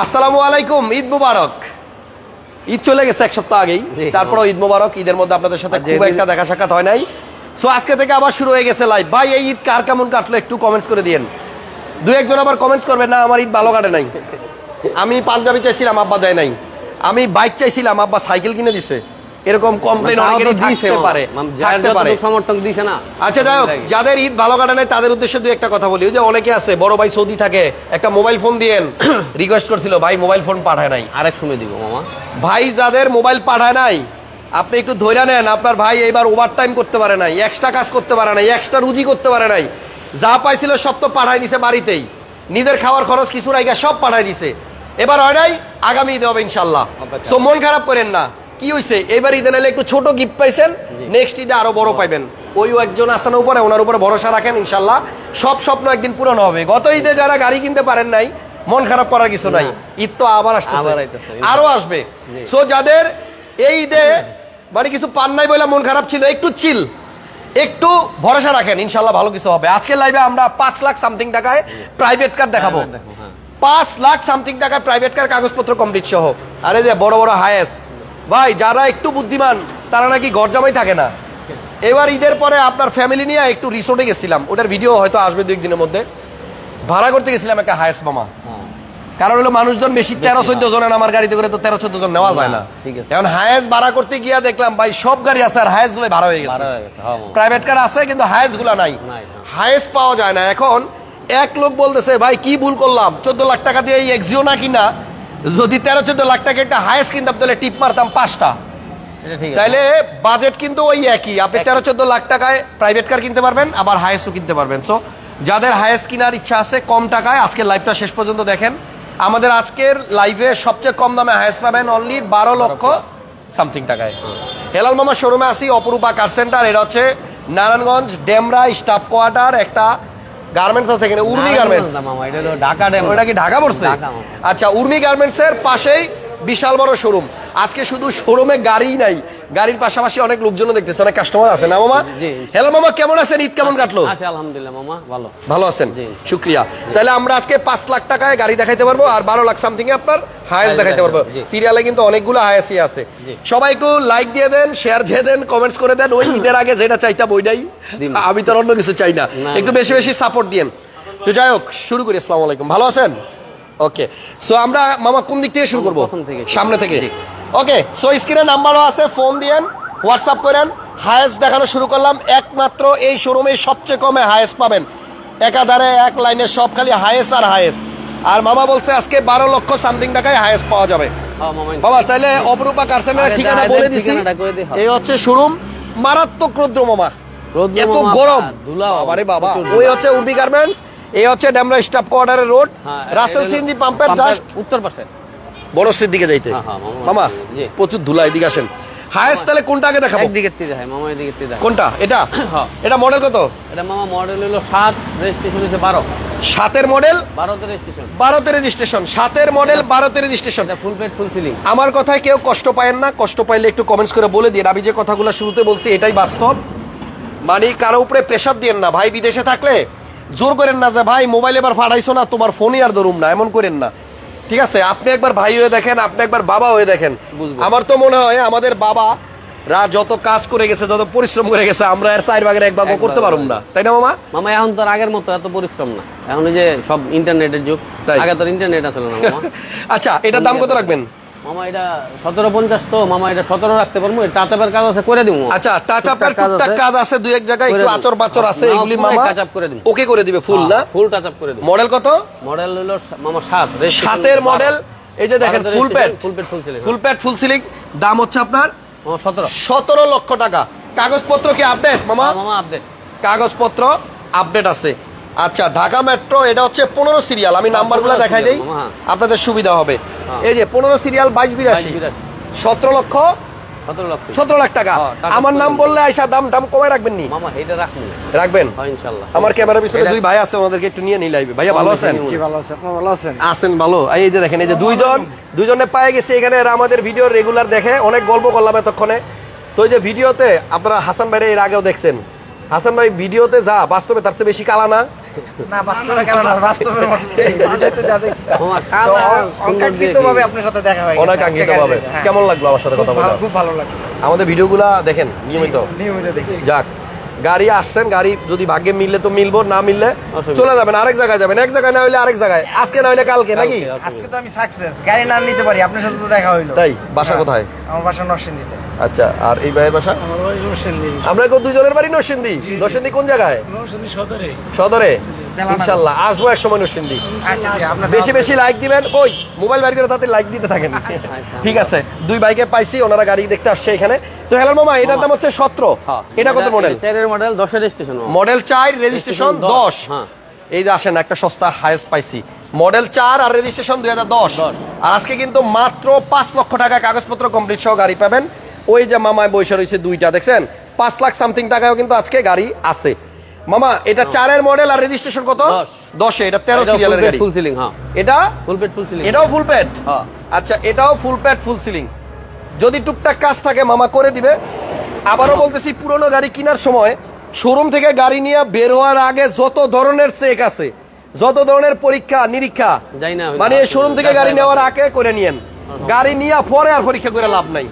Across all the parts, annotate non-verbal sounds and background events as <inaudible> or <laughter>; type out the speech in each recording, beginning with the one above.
আসসালামু আলাইকুম ঈদ মুবারক। ঈদ চলে গেছে এক সপ্তাহ আগেই। তারপরে ঈদ মুবারক ঈদের মধ্যে আপনাদের সাথে খুব একটা দেখা সাক্ষাৎ হয় নাই। সো আজকে থেকে আবার শুরু হয়ে গেছে লাইভ ভাই এই ঈদ কার কেমন কাটলো একটু কমেন্টস করে দিয়েন। দু একজন আবার কমেন্টস করবেন না আমার ঈদ ভালো কাটে নাই। আমি পাঞ্জাবি চাইছিলাম আব্বা দেয় নাই। আমি বাইক চাইছিলাম আব্বা সাইকেল কিনে দিছে। এরকম কমপ্লেন তো অনেকেরই থাকতে পারে থাকতে পারে। সমর্থন দিছে না আচ্ছা যাই হোক যাদের ঈদ ভালো কাটে নাই তাদের উদ্দেশ্যে দু একটা কথা বলি। ওই যে অনেকে আছে বড় ভাই সৌদি থাকে একটা মোবাইল ফোন দিয়েন <coughs> রিকোয়েস্ট করছিল ভাই মোবাইল ফোন পাঠায় নাই। আরেক সময় দিব মামা। ভাই যাদের মোবাইল পাঠায় নাই আপনি একটু ধৈর্য নেন আপনার ভাই এবার ওভার টাইম করতে পারে নাই এক্সট্রা কাজ করতে পারে নাই এক্সট্রা রুজি করতে পারে নাই। যা পাইছিল সব তো পাঠায় দিছে বাড়িতেই। নিজের খাওয়ার খরচ কিছু রাইগা সব পাঠায় দিছে। এবার হয় নাই আগামী ঈদে হবে ইনশাল্লাহ। সো মন খারাপ করেন না। কি হয়েছে এবার ঈদে নাইলে একটু ছোট গিফট পাইছেন। নেক্সট ঈদে আরও বড় পাইবেন। ওই একজন আসানোর উপরে ওনার উপরে ভরসা রাখেন ইনশাল্লাহ সব স্বপ্ন একদিন পূরণ হবে। গত ঈদে যারা গাড়ি কিনতে পারেন নাই মন খারাপ করার কিছু নাই। ঈদ তো আবার আসতেছে। আরও আসবে। সো যাদের এই ঈদে মানে কিছু পান নাই বলে মন খারাপ ছিল একটু চিল একটু ভরসা রাখেন ইনশাল্লাহ ভালো কিছু হবে। আজকের লাইভে আমরা পাঁচ লাখ সামথিং টাকায় প্রাইভেট কার দেখাবো। হ্যাঁ। পাঁচ লাখ সামথিং টাকায় প্রাইভেট কার কাগজপত্র কমপ্লিট সহ। আরে যে বড় বড় হায়েস্ট ভাই যারা একটু বুদ্ধিমান তারা নাকি ঘর জামাই থাকে না। এবার ঈদের পরে আপনার ফ্যামিলি নিয়ে একটু রিসোর্টে গেছিলাম। ওটার ভিডিও হয়তো আসবে দুই দিনের মধ্যে। ভাড়া করতে গেছিলাম একটা হায়েস্ট মামা। হ্যাঁ। কারণ হলো মানুষজন বেশি তেরো চোদ্দ জন আমার গাড়িতে করে তো তেরো চোদ্দ জন নেওয়া যায় না। না, ঠিক আছে। এখন হায়েস্ট ভাড়া করতে গিয়া দেখলাম ভাই সব গাড়ি আছে আর হায়েস্টগুলো ভাড়া হয়ে গেছে। বারো হয়ে হ্যাঁ। প্রাইভেট কার আছে কিন্তু হায়েস্টগুলা নাই। না। হায়েস্ট পাওয়া যায় না। এখন এক লোক বলতেছে ভাই কি ভুল করলাম? চোদ্দ লাখ টাকা দিয়ে এই এক্সিও না কিনা? যদি তেরো চোদ্দ লাখ টাকা একটা হায়েস্ট কিনতাম তাহলে টিপ মারতাম পাঁচটা। তাইলে বাজেট কিন্তু ওই একই। আপনি তেরো চোদ্দ লাখ টাকায় প্রাইভেট কার কিনতে পারবেন আবার হায়েস্টও কিনতে পারবেন। সো যাদের হায়েস্ট কেনার ইচ্ছা আছে কম টাকায় আজকের লাইভটা শেষ পর্যন্ত দেখেন। আমাদের আজকের লাইভে সবচেয়ে কম দামে হায়েস্ট পাবেন অনলি বারো লক্ষ সামথিং টাকায়। হেলাল মামা শোরুমে আসি অপরূপা কার সেন্টার এটা হচ্ছে নারায়ণগঞ্জ ডেমরা স্টাফ কোয়ার্টার একটা গার্মেন্টস আছে এখানে উর্মি গার্মেন্টস ঢাকা ওটা কি ঢাকা পড়ছে? আচ্ছা উর্মি গার্মেন্টস এর পাশেই বিশাল বড় শোরুম আজকে শুধু শোরুমে গাড়ি নাই গাড়ির পাশাপাশি অনেক লোকজন দেখতেছে অনেক কাস্টমার আছে। না মামা? হ্যালো মামা কেমন আছেন? ঈদ কেমন কাটলো? আছে আলহামদুলিল্লাহ মামা ভালো। ভালো আছেন? শুক্রিয়া। তাহলে আমরা আজকে পাঁচ লাখ টাকায় গাড়ি দেখাইতে পারব আর বারো লাখ সামথিং এ আপনার হায়েস্ট দেখাইতে পারব। সিরিয়ালে কিন্তু অনেকগুলো হায়েস্টই আছে। সবাই একটু লাইক দিয়ে দেন শেয়ার দিয়ে দেন কমেন্টস করে দেন। ওই ঈদের আগে যেটা চাইতাম ওইটাই। আমি তো অন্য কিছু চাই না। একটু বেশি বেশি সাপোর্ট দিয়েন। তো যাই হোক শুরু করি আসসালামু আলাইকুম। ভালো আছেন? ওকে সো আমরা মামা কোন দিক থেকে শুরু করব? সামনে থেকে। ওকে সো স্ক্রিনে নাম্বারও আছে ফোন দিয়েন হোয়াটসঅ্যাপ করেন। হায়েস্ট দেখানো শুরু করলাম একমাত্র এই শোরুমে সবচেয়ে কমে হায়েস্ট পাবেন। একাধারে এক লাইনে সব খালি হায়েস্ট আর হায়েস্ট আর মামা বলছে আজকে বারো লক্ষ সামথিং টাকায় হায়েস্ট পাওয়া যাবে। হ্যাঁ বাবা তাহলে অপরূপা কারসেনের ঠিকানা বলে দিছি। এই হচ্ছে শোরুম মারাত্মক রৌদ্র মামা। এত গরম। বাবারে বাবা ওই হচ্ছে উর্বি গার্মেন্টস এই হচ্ছে ড্যামরা স্টাফ কোয়ার্টারের রোড রাসেল সিএনজি পাম্পের পাম্পের জাস্ট উত্তর পাশে। বড়শ্রীর দিকে যাইতে। হ্যাঁ, হ্যাঁ, মামা। প্রচুর ধুলা এদিকে আসেন। হায়েস্ট তাহলে কোনটা আগে দেখাবো? একদিকে মামা এদিকে হয় কোনটা? এটা? হ্যাঁ। এটা মডেল কত? এটা মামা মডেল হলো সাত রেজিস্ট্রেশন হচ্ছে বারো। সাতের মডেল বারোতে রেজিস্ট্রেশন বারোতে রেজিস্ট্রেশন সাতের মডেল বারোতে রেজিস্ট্রেশন এটা ফুল পেড ফুল সিলিং আমার কথায় কেউ কষ্ট পায়েন না কষ্ট পাইলে একটু কমেন্টস করে বলে দিন আমি যে কথাগুলো শুরুতে বলছি এটাই বাস্তব। মানে কারও উপরে প্রেশার দিয়েন না। ভাই বিদেশে থাকলে জোর করেন না যে ভাই মোবাইল এবার ফাটাইছো না তোমার ফোনই আর ধরুম না। এমন করেন না। ঠিক আছে আপনি একবার ভাই হয়ে দেখেন আপনি একবার বাবা হয়ে দেখেন। আমার তো মনে হয় আমাদের বাবা রা যত কাজ করে গেছে যত পরিশ্রম করে গেছে আমরা এর চার ভাগের এক ভাগ করতে পারব না। তাই না মামা? মামা এখন তো আগের মতো এত পরিশ্রম না। এখন ওই যে সব ইন্টারনেটের যুগ। আগে তো ইন্টারনেট আছে না মামা? <laughs> আচ্ছা এটার দাম কত রাখবেন? মামা এটা সতেরো পঞ্চাশ তো মামা এটা সতেরো রাখতে পারব টাচাপের কাজ আছে করে দিব। আচ্ছা টাচ আপের টুকটাক কাজ আছে। দুই এক জায়গায় একটু আচর বাচর আছে এগুলি পুরাই মামা? touch করে দিন। ওকে করে দিবে ফুল না? ফুল টাচ আপ করে দিব। মডেল কত? মডেল হলো মামা সাত। সাতের মডেল। এই যে দেখেন full pad full paid full ceiling full pad full ceiling দাম হচ্ছে আপনার? সতেরো। সতেরো লক্ষ টাকা। কাগজপত্র কি আপডেট মামা? মামা আপডেট কাগজপত্র আপডেট আছে। আচ্ছা ঢাকা মেট্রো এটা হচ্ছে পনেরো সিরিয়াল আমি নাম্বারগুলো 15 দেখাই দিই। আপনাদের সুবিধা হবে। হ্যাঁ। এই যে পনেরো সিরিয়াল বাইশ বিরাশি। সতেরো লক্ষ? সতেরো লাখ টাকা। হ্যাঁ, আমার নাম বললে আইসা দাম দাম কমায় রাখবেন নি? মামা এটা রাখুন। রাখবেন? আমার ক্যামেরার পিছনে দুই ভাই আছে ওনাদেরকে একটু নিয়ে নিয়ে লাইবে ভাইয়া ভালো আছেন? কি ভালো আছে? আপনার ভালো আছেন আছেন ভালো। এই যে দেখেন এই যে দুইজন দুইজনে পায়ে গেছে এখানে এরা আমাদের ভিডিও রেগুলার দেখে। অনেক গল্প করলাম এতক্ষণে। তো এই যে ভিডিওতে আপনারা হাসান ভাইরে এর আগেও দেখছেন। হাসান ভাই ভিডিওতে যা বাস্তবে তার চেয়ে বেশি কালা না। না বাস্তবে কেন না বাস্তবে ভিডিওতে যা দেখছি। মামা তো কালা সুন্দর অঙ্কাঙ্ক্ষিত ভাবে আপনার সাথে দেখা হয় ভাবে কেমন লাগল আমার সাথে কথা বলে? খুব ভালো লাগে আমাদের ভিডিওগুলা দেখেন নিয়মিত। নিয়মিত দেখি। যাক গাড়ি আসছেন গাড়ি যদি ভাগ্যে মিললে তো মিলবো না মিললে চলে যাবেন আরেক জায়গায় যাবেন এক জায়গায় না হইলে আরেক জায়গায়। আজকে না হইলে কালকে নাকি? আজকে তো আমি সাকসেস গাড়ি না নিতে পারি আপনার সাথে তো দেখা হইল। তাই বাসা হ্যাঁ। কোথায়? আমার বাসা নরসিংদীতে। আচ্ছা আর এই ভাইয়ের বাসা? আমার কেউ দুজনের বাড়ি নরসিংদী। নরসিংদী কোন জায়গায়? সদরে। সদরে? ইনশাল্লাহ আসব এক সময় নরসিংদী। আচ্ছা আপনার বেশি বেশি লাইক দিবেন। কই? মোবাইল বাইর করে তাতে লাইক দিতে থাকেন। ঠিক আছে দুই বাইকে পাইছি ওনারা গাড়ি দেখতে আসছে এখানে। তো হেলাল মামা এটার দাম হচ্ছে সতেরো। হ্যাঁ। এটা কত মডেল চারের মডেল দশের স্টেশন মডেল চার রেজিস্ট্রেশন দশ। হ্যাঁ। এই যে আসেন একটা সস্তা হাইস্ট পাইছি। মডেল চার আর রেজিস্ট্রেশন দুই হাজার দশ। দশ। আর আজকে কিন্তু মাত্র পাঁচ লক্ষ টাকা কাগজপত্র কমপ্লিট সহ গাড়ি পাবেন। ওই যে মামায় বৈশা রয়েছে দুইটা দেখছেন? পাঁচ লাখ সামথিং টাকাও কিন্তু আজকে গাড়ি আছে। মামা এটা চারের মডেল আর রেজিস্ট্রেশন কত? দশে। এটা তেরো সিরিয়ালের গাড়ি। ফুল সিলিং হ্যাঁ। এটা? ফুল পেট ফুল সিলিং এটাও ফুল প্যাড হ্যাঁ। আচ্ছা এটাও ফুল প্যাড ফুল সিলিং যদি টুকটাক কাজ থাকে মামা করে দিবে। আবারও বলতেছি পুরনো গাড়ি কেনার সময় শোরুম থেকে গাড়ি নিয়ে বের হওয়ার আগে যত ধরনের চেক আছে যত ধরনের পরীক্ষা নিরীক্ষা মানে শোরুম থেকে গাড়ি নেওয়ার আগে করে নিয়েন। গাড়ি নিয়ে পরে আর পরীক্ষা করে লাভ নাই।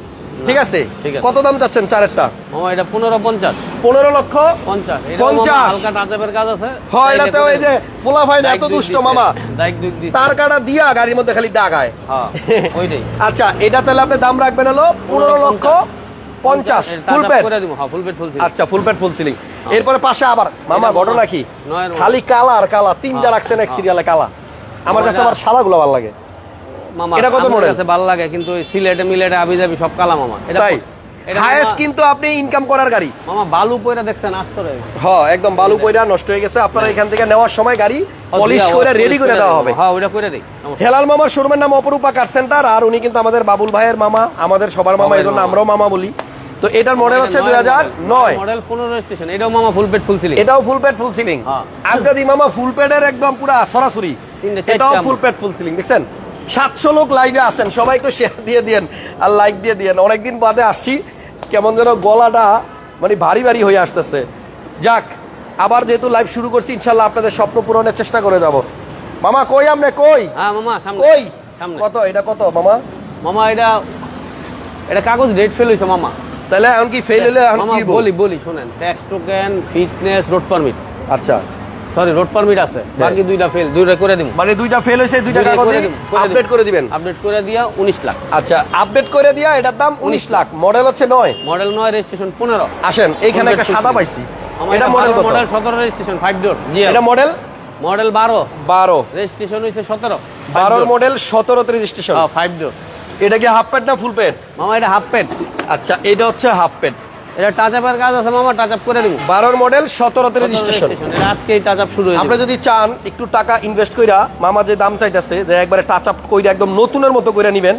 ঠিক আছে? কত দাম চাচ্ছেন চারেরটা? এটা পনেরো পঞ্চাশ। পনেরো লক্ষ পঞ্চাশ। পঞ্চাশ। কাজ আছে। হয় যে পোলা ভাই এত দুষ্ট মামা। তার কাটা দিয়া গাড়ির মধ্যে খালি দাগায় হ্যাঁ ওইটাই। আচ্ছা এটা তাহলে আপনি দাম রাখবেন হলো পনেরো লক্ষ পঞ্চাশ। ফুল হ্যাঁ সিলিং আচ্ছা ফুল ফুল সিলিং এরপরে পাশে আবার। মামা এটা ঘটনা কি? খালি কালা আর কালা তিনটা হ্যাঁ, রাখছেন এক হ্যাঁ। সিরিয়ালে কালা আমার কাছে এটা- আবার সাদা গুলো ভালো লাগে। মামা এটা কত model? কাছে ভালো লাগে কিন্তু ওই সিলেটে মিলেটে আবি যাবি সব কালা মামা এটা তাই? হায়েস্ট কিন্তু আপনি ইনকাম করার গাড়ি। মামা বালু পয়রা দেখছেন আস্তরে হ্যাঁ একদম বালু কইরা নষ্ট হয়ে গেছে। আপনারা এখান থেকে নেওয়ার সময় গাড়ি পলিশ করে রেডি করে দেওয়া হবে। হ্যাঁ ওইটা করে দেই হেলাল মামার শোরুমের নাম অপরূপা কার সেন্টার আর উনি কিন্তু আমাদের বাবুল ভাইয়ের মামা আমাদের সবার মামা এই জন্য আমরাও মামা বলি। তো এটার মডেল হচ্ছে দুই হাজার নয়। মডেল পনেরো স্টেশন এটাও মামা ফুল পেট ফুল সিলিং এটাও ফুল ফুল সিলিং হ্যাঁ। আজকাদি মামা ফুল প্যাডের একদম পুরা সরাসরি। এটাও। ফুল ফুল সিলিং দেখছেন? সাতশো লোক লাইভে আছেন। সবাই একটু শেয়ার দিয়ে দিয়েন আর লাইক দিয়ে দিয়েন। অনেকদিন বাদে আসছি। কেমন যেন গলাটা মানে ভারী ভারী হয়ে আসতেছে। যাক আবার যেহেতু লাইভ শুরু করছি ইনশাল্লাহ আপনাদের স্বপ্ন পূরণের চেষ্টা করে যাব। মামা কই আপনি? কই? হ্যাঁ মামা সামনে। কই? সামনে। কত? এটা কত মামা? মামা এটা এটা কাগজ ডেট ফেল হইছে মামা। তাহলে এখন কি ফেল হলে এখন কি বলি বলি শুনেন। Tax token fitness road permit আচ্ছা। সরি রোড পারমিট আছে। বাকি দুইটা ফেল দুইটা করে দিব মানে দুইটা ফেল হয়েছে দুইটা কাগজ আপডেট করে দিবেন। আপডেট করে দিয়া উনিশ লাখ। আচ্ছা আপডেট করে দিয়া এটার দাম উনিশ লাখ। মডেল হচ্ছে নয়। মডেল নয় রেজিস্ট্রেশন পনেরো। আসেন এইখানে একটা সাদা পাইছি। এটা মডেল কত? মডেল সতেরো রেজিস্ট্রেশন ফাইভ ডোর জি এটা মডেল মডেল বারো। বারো। রেজিস্ট্রেশন হয়েছে সতেরো। বারোর মডেল সতেরো রেজিস্ট্রেশন ফাইভ ডোর এটা কি হাফ প্যাড না ফুল প্যাড মামা এটা হাফ প্যাড আচ্ছা এটা হচ্ছে হাফ প্যাড এটা টাচ আপের কাজ আছে মামা টাচ আপ করে দিব বারোর মডেল সতেরোতে রেজিস্ট্রেশন এটা আজকেই টাচ আপ শুরু হয়ে আপনি যদি চান একটু টাকা ইনভেস্ট কইরা মামা যে দাম চাইতেছে যে একবারে টাচ আপ কইরা একদম নতুনের মতো কইরা নিবেন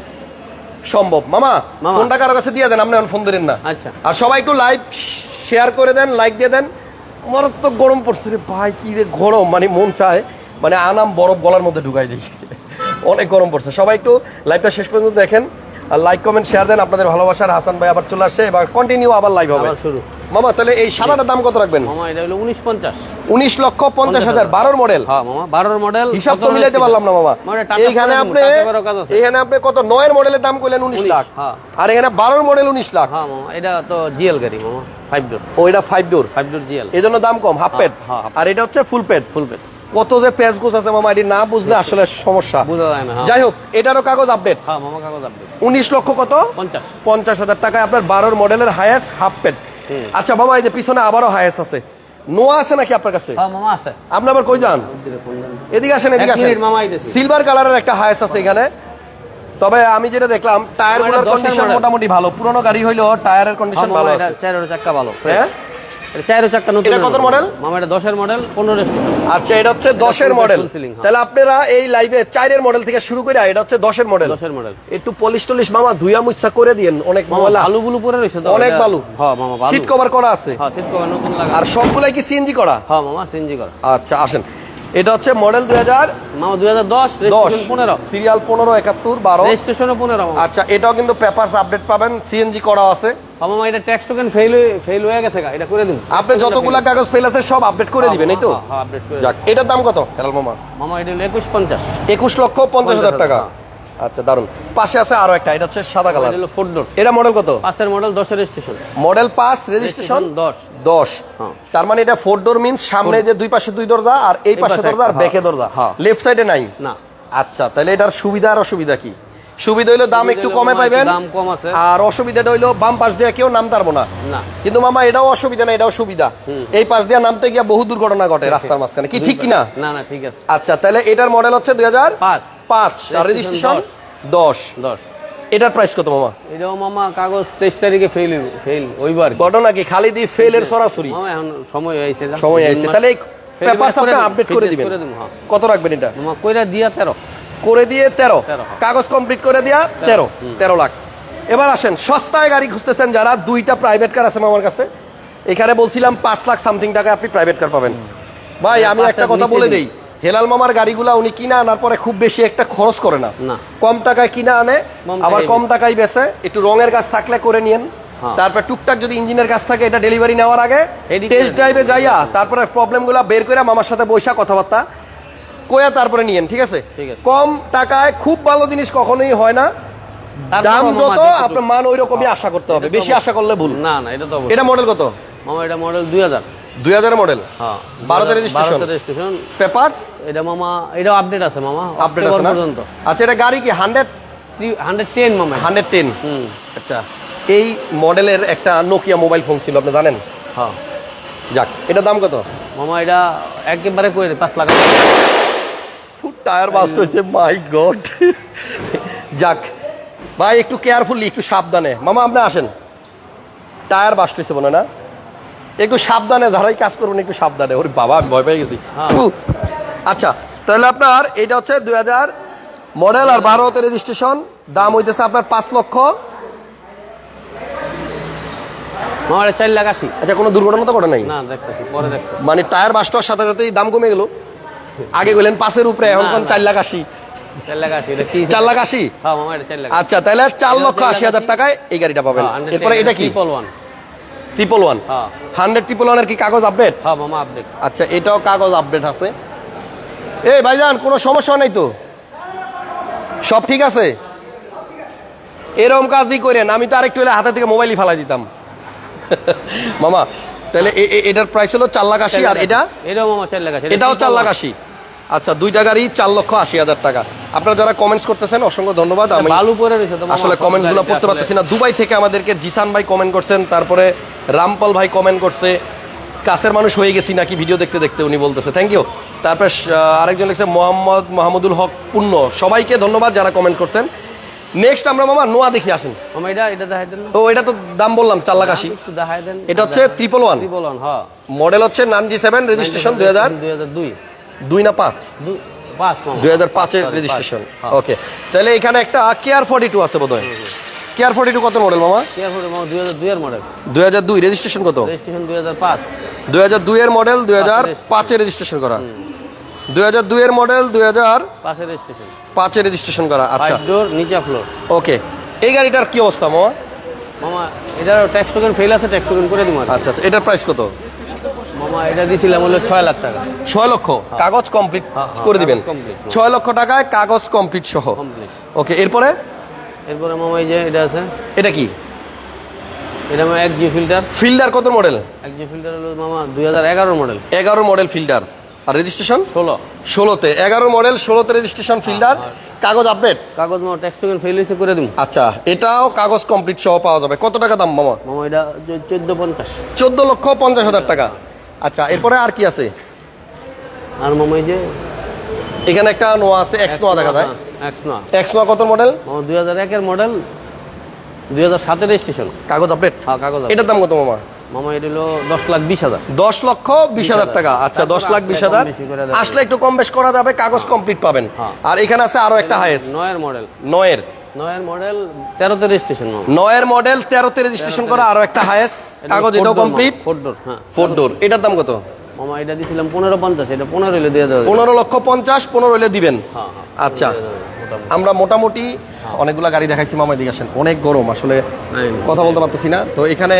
সম্ভব। মামা। ফোনটা কারও কাছে দিয়ে দেন আপনি ফোন ধরেন না। আচ্ছা। আর সবাই একটু লাইভ শেয়ার করে দেন লাইক দিয়ে দেন। মারাত্মক গরম পড়ছে রে ভাই কি রে গরম মানে মন চায় মানে আনাম বরফ গলার মধ্যে ঢুকাই দিই। অনেক গরম পড়ছে। সবাই একটু লাইভটা শেষ পর্যন্ত দেখেন। লাইক কমেন্ট শেয়ার দেন। আপনাদের ভালোবাসার হাসান ভাই আবার চলে আসছে এবার কন্টিনিউ আবার লাইভ হবে। শুরু। মামা তাহলে এই সাদাটার দাম কত রাখবেন? মামা এটা হলো উনিশ পঞ্চাশ। উনিশ লক্ষ পঞ্চাশ হাজার বারোর মডেল হ্যাঁ মামা বারোর মডেল হিসাব তো মিলাইতে পারলাম না মামা। এইখানে আপনি। এখানে আপনি কত? নয়ের মডেলের দাম কইলেন উনিশ 19 লাখ। হ্যাঁ। আর এখানে বারোর মডেল উনিশ লাখ। হ্যাঁ মামা এটা তো জিএল গাড়ি মামা ফাইভ ডোর ও এটা five door five door GL. এই জন্য দাম কম হাফ প্যাড হ্যাঁ, আর এটা হচ্ছে ফুল প্যাড ফুল পেড কত যে প্যাচ গোছ আছে মামা এটি না বুঝলে আসলে সমস্যা। বোঝা যায় না হ্যাঁ। যাই হোক এটারও কাগজ আপডেট হ্যাঁ মামা কাগজ আপডেট উনিশ লক্ষ কত? পঞ্চাশ। পঞ্চাশ হাজার টাকায় আপনার বারোর মডেলের হায়েস্ট হাফ প্যাড আচ্ছা মামা এই যে পিছনে আবারও হায়েস্ট আছে। নোয়া আছে নাকি আপনার কাছে? হ্যাঁ মামা আছে। আপনি আবার কই যান? এদিকে আসেন এদিকে আসেন। সিলভার কালারের একটা হায়েস্ট আছে এখানে। তবে আমি যেটা দেখলাম টায়ারগুলোর আমার এটা দশের কন্ডিশন মোটামুটি ভালো। পুরনো গাড়ি হইলেও টায়ারের কন্ডিশন হ্যাঁ, ভালো আছে। চাক্কা ভালো হ্যাঁ? এটা চারের নতুন এটা কত model? মামা এটা দশের মডেল পনেরো আচ্ছা এটা হচ্ছে দশের মডেল full ceiling, হ্যাঁ। তাহলে আপনারা এই লাইভে চারের মডেল থেকে শুরু করে এটা হচ্ছে দশের মডেল দশের মডেল একটু পলিশ টলিশ মামা ধুয়া মুচ্ছা করে দিয়েন অনেক ময়লা। বালু পরে রয়েছে অনেক বালু। হ্যাঁ মামা সিট কভার করা আছে। হ্যাঁ সিট কভার নতুন লাগা আর সবগুলাই কি সিএনজি করা? হ্যাঁ মামা সিএনজি করা। আচ্ছা আসেন। এটা হচ্ছে মডেল দুই হাজার দুই হাজার দশ দশ। পনেরো। সিরিয়াল পনেরো একাত্তর বারো। রেজিস্ট্রেশনও পনেরো আচ্ছা এটাও কিন্তু পেপারস আপডেট পাবেন সিএনজি করা আছে। হ্যাঁ, মামা এটা ট্যাক্স টোকেন ফেল ফেল হয়ে গেছে এটা করে দিন। আপনি যতগুলা কাগজ ফেল আছে সব আপডেট করে দিবেন এই তো? আপডেট করে এটার দাম কত হেলাল মামা? মামা এটা হলো একুশ পঞ্চাশ। একুশ লক্ষ পঞ্চাশ হাজার টাকা। আচ্ছা দারুণ পাশে আছে আরও একটা এটা হচ্ছে সাদা কালার। এটা হলো ফোর ডোর এটা মডেল কত? পাঁচের মডেল দশের রেজিস্ট্রেশন মডেল পাস রেজিস্ট্রেশন দশ। দশ। হ্যাঁ। তার মানে এটা ফোর ডোর মিনস সামনে যে দুই পাশে দুই দরজা আর এই পাশে দরজা আর ব্যাকে হ্যাঁ। দরজা। হ্যাঁ। লেফট সাইডে নাই? না। আচ্ছা তাহলে এটার সুবিধা আর অসুবিধা কি? সুবিধা হইল দাম একটু কমে পাইবেন। দাম কম আছে। আর অসুবিধাটা হইল বাম পাশ দিয়ে কেউ নামতে পারব না। না। কিন্তু মামা এটাও অসুবিধা না এটাও সুবিধা। এই পাশ দিয়ে নামতে গিয়ে বহু দুর্ঘটনা ঘটে রাস্তার <laughs> মাঝখানে। কি ঠিক কিনা না? না ঠিক আছে। আচ্ছা তাহলে এটার মডেল হচ্ছে দুই হাজার পাঁচ। পাঁচ আর রেজিস্ট্রেশন দশ। দশ। এটার প্রাইস কত মামা? এটাও মামা কাগজ তেইশ তারিখে ফেল ফেল ওইবার। ঘটনা কি খালি দিয়ে ফেলের সরাসরি। এখন সময় হয়েছে সময় মাস। তাহলে পেপারস আপনি আপডেট করে দিবেন। হ্যাঁ। কত রাখবেন এটা? মামা কইরা দিয়া তেরো। করে দিয়ে তেরো। তেরো, হ্যাঁ। কাগজ কমপ্লিট করে দিয়া তেরো তেরো। লাখ। এবার আসেন সস্তায় গাড়ি খুঁজতেছেন যারা দুইটা প্রাইভেট কার আছে আমার কাছে। এখানে বলছিলাম পাঁচ লাখ সামথিং টাকা আপনি প্রাইভেট কার পাবেন। ভাই আমি একটা কথা বলে। দেই। হেলাল মামার গাড়িগুলা উনি কিনা আনার পরে খুব বেশি একটা খরচ করে না। কম টাকায় কিনা আনে আবার কম টাকায় বেচে। একটু রঙের কাজ থাকলে করে নিয়েন। হ্যাঁ। তারপর টুকটাক যদি ইঞ্জিনের কাজ থাকে এটা ডেলিভারি নেওয়ার আগে টেস্ট ড্রাইভে যাইয়া তারপরে প্রবলেমগুলো বের করে মামার সাথে বৈশা কথাবার্তা কয়া তারপরে নিয়েন ঠিক আছে? কম টাকায় খুব ভালো জিনিস কখনোই হয় না। দাম যত আপনার মান ওই রকমই আশা করতে হবে। বেশি আশা করলে ভুল। না না এটা তো এটা মডেল কত? মামা এটা মডেল দুই হাজার। দুই হাজার মডেল? হ্যাঁ। বারোতে registration? রেজিস্ট্রেশন পেপারস এটা মামা এটাও আপডেট আছে মামা আপডেট আছে পর্যন্ত। আচ্ছা এটা গাড়ি কি হান্ড্রেড হান্ড্রেড টেন মামা। হান্ড্রেড টেন হুম আচ্ছা। এই মডেলের একটা নোকিয়া মোবাইল ফোন ছিল আপনি জানেন? হ্যাঁ। যাক এটার দাম কত? মামা এটা একেবারে কই পাঁচ লাখ টায়ার বাস্ট হয়েছে মাই গড যাক ভাই একটু কেয়ারফুলি একটু সাবধানে। মামা আপনি আসেন। টায়ার বাস্ট হয়েছে মনে না? একটু সাবধানে যারাই কাজ করবেন একটু সাবধানে। ওরে বাবা আমি ভয় পেয়ে গেছি। হ্যাঁ। আচ্ছা তাহলে আপনার এটা হচ্ছে দুই হাজার মডেল আর বারোতে রেজিস্ট্রেশন। দাম হইতেছে আপনার পাঁচ লক্ষ। চার লাখ আশি। আচ্ছা কোনো দুর্ঘটনা তো ঘটে নাই? না দেখতেছি পরে মানে টায়ার সাথে সাথেই দাম কমে গেল? আগে গেলেন পাঁচের উপরে এখন কোন চার লাখ আশি? চার লাখ আশি হ্যাঁ আচ্ছা তাহলে চার লক্ষ আশি হাজার টাকায় এই গাড়িটা পাবেন। হ্যাঁ, এরপরে এটা কি? ট্রিপল ওয়ান হান্ড্রেড ট্রিপল ওয়ানের কি কাগজ আপডেট হ্যাঁ মামা আপডেট আচ্ছা এটাও কাগজ আপডেট আছে। এই ভাইজান কোনো সমস্যা নাই তো? সব ঠিক আছে? এরকম কাজই করেন আমি তো আরেকটু হলে হাতে থেকে মোবাইলই ফালাই দিতাম। <laughs> মামা তাহলে এটার প্রাইস হলো চার লাখ আশি আর এটা? এটাও মামা চার লাখ আশি। এটাও চার লাখ আশি। আচ্ছা দুইটা গাড়ি চার লক্ষ আশি হাজার টাকা। আপনারা যারা কমেন্টস করতেছেন অসংখ্য ধন্যবাদ। আমি আসলে কমেন্টসগুলো পড়তে পারতেছি না। দুবাই থেকে আমাদেরকে জিসান ভাই কমেন্ট করছেন তারপরে রামপাল ভাই কমেন্ট করছে কাছের মানুষ হয়ে গেছি নাকি ভিডিও দেখতে দেখতে উনি বলতেছে। থ্যাংক ইউ তারপরে আরেকজন লিখছে মোহাম্মদ মাহমুদুল হক পূর্ণ সবাইকে ধন্যবাদ যারা কমেন্ট করছেন। নেক্সট আমরা মামা নোয়া দেখি আসেন। মামা এটা তো এটা তো দাম বললাম চার লাখ আশি। এটা হচ্ছে ট্রিপল ওয়ান ওয়ান মডেল হচ্ছে নান জি সেভেন রেজিস্ট্রেশন দুই হাজার। দুই হাজার দুই দুই না পাঁচ? দুই পাঁচ দুই হাজার পাঁচের রেজিস্ট্রেশন। ওকে তাহলে এখানে একটা কেয়ার ফর্টি টু আছে বোধ হয় কেয়ার ফর্টি টু কত মডেল মামা? দুই হাজার দুইয়ের মডেল দুই হাজার দুই রেজিস্ট্রেশন কত? রেজিস্ট্রেশন দুই হাজার পাঁচ। দুই হাজার দুইয়ের মডেল দুই হাজার। পাঁচের রেজিস্ট্রেশন করা। দুই হাজার দুইয়ের মডেল দুই হাজার পাঁচের রেজিস্ট্রেশন পাঁচের রেজিস্ট্রেশন করা আচ্ছা। ডোর নিচা ফ্লোর ওকে এই গাড়িটার কি অবস্থা মামা? মামা এটার ট্যাক্স টোকেন ফেল আছে ট্যাক্স টোকেন করে দিব আচ্ছা আচ্ছা। এটার প্রাইস কত? মামা এটা দিছিলাম হলো ছয় লাখ টাকা। ছয় লক্ষ? কাগজ কমপ্লিট হ্যাঁ, হ্যাঁ, করে দিবেন। ছয় লক্ষ টাকায় কাগজ কমপ্লিট সহ। ওকে এরপরে? এরপরে মামা এই যে এটা আছে। এটা কি? এটা এক জি ফিল্টার। ফিল্ডার কত মডেল এক জি ফিল্টার হলো মামা দুই হাজার এগারো মডেল এগারো মডেল ফিল্ডার আর রেজিস্ট্রেশন ষোলো। ষোলোতে। এগারো মডেল ষোলোতে রেজিস্ট্রেশন ফিল্ডার কাগজ আপডেট কাগজ মামা ট্যাক্স টোকেন ফেল হয়েছে করে দিব আচ্ছা এটাও কাগজ কমপ্লিট সহ পাওয়া যাবে। কত টাকা দাম মামা? মামা এটা চোদ্দ পঞ্চাশ। চোদ্দ লক্ষ পঞ্চাশ হাজার টাকা। আচ্ছা এরপরে আর কি আছে? আর মামা এই যে এখানে একটা নোয়া আছে এক্স নোয়া দেখা যায়। এক্স না এক্স নোয়া কত মডেল দুই হাজার একের মডেল দুই হাজার সাতের রেজিস্ট্রেশন কাগজ আপডেট হ্যাঁ কাগজ। এটার দাম কত মামা? মামা এটা হলো দশ লাখ বিশ হাজার। দশ লক্ষ বিশ হাজার টাকা। আচ্ছা দশ লাখ বিশ হাজার। আসলে একটু কম বেশ করা যাবে কাগজ কমপ্লিট পাবেন। হ্যাঁ। আর এখানে আছে আরও একটা হাইয়েস্ট নয়ের মডেল নয়ের। নয়ের মডেল তেরোতে রেজিস্ট্রেশন নয়ের মডেল তেরোতে রেজিস্ট্রেশন করা আরও একটা হাইয়েস্ট কাগজ এটাও কমপ্লিট ফোর ডোর হ্যাঁ। ফোর ডোর এটার দাম কত? মামা এটা দিছিলাম পনেরো পঞ্চাশ এটা পনেরো হলে দিয়ে দেওয়া যাবে। পনেরো লক্ষ পঞ্চাশ পনেরো হলে দিবেন। হ্যাঁ হ্যাঁ আচ্ছা। আমরা মোটামুটি অনেকগুলা গাড়ি দেখাইছি মামা এদিকে আসেন। অনেক গরম আসলে। কথা বলতে পারতেছি না। তো এখানে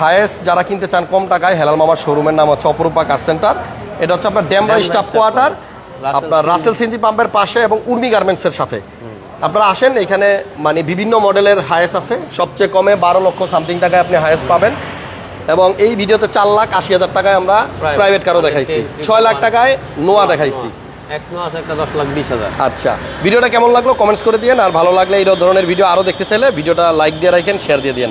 হায়েস্ট যারা কিনতে চান কম টাকায় হেলাল মামার শোরুমের নাম হচ্ছে অপরূপা কার সেন্টার এটা হচ্ছে আপনার ড্যামরা স্টাফ কোয়ার্টার। আপনার রাসেল সিনজি পাম্পের পাশে এবং উর্মি গার্মেন্টসের সাথে। আপনারা আসেন এখানে মানে বিভিন্ন মডেলের হায়েস আছে। সবচেয়ে কমে বারো লক্ষ সামথিং টাকায় আপনি হায়েস পাবেন। এবং এই ভিডিওতে চার লাখ আশি হাজার টাকায় আমরা প্রাইভেট কারও দেখাইছি। ছয় লাখ টাকায় নোয়া দেখাইছি। আচ্ছা ভিডিওটা কেমন লাগল কমেন্টস করে দিয়েন আর ভালো লাগলে এই ধরনের ভিডিও আরও দেখতে চাইলে ভিডিওটা লাইক দিয়ে রাখেন শেয়ার দিয়ে দিন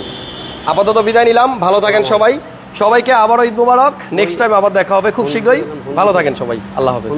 আপাতত বিদায় নিলাম ভালো থাকেন সবাই। সবাইকে আবারও ঈদ মুবারক। নেক্সট টাইম আবার দেখা হবে খুব শীঘ্রই। ভালো থাকেন সবাই। আল্লাহ হাফেজ।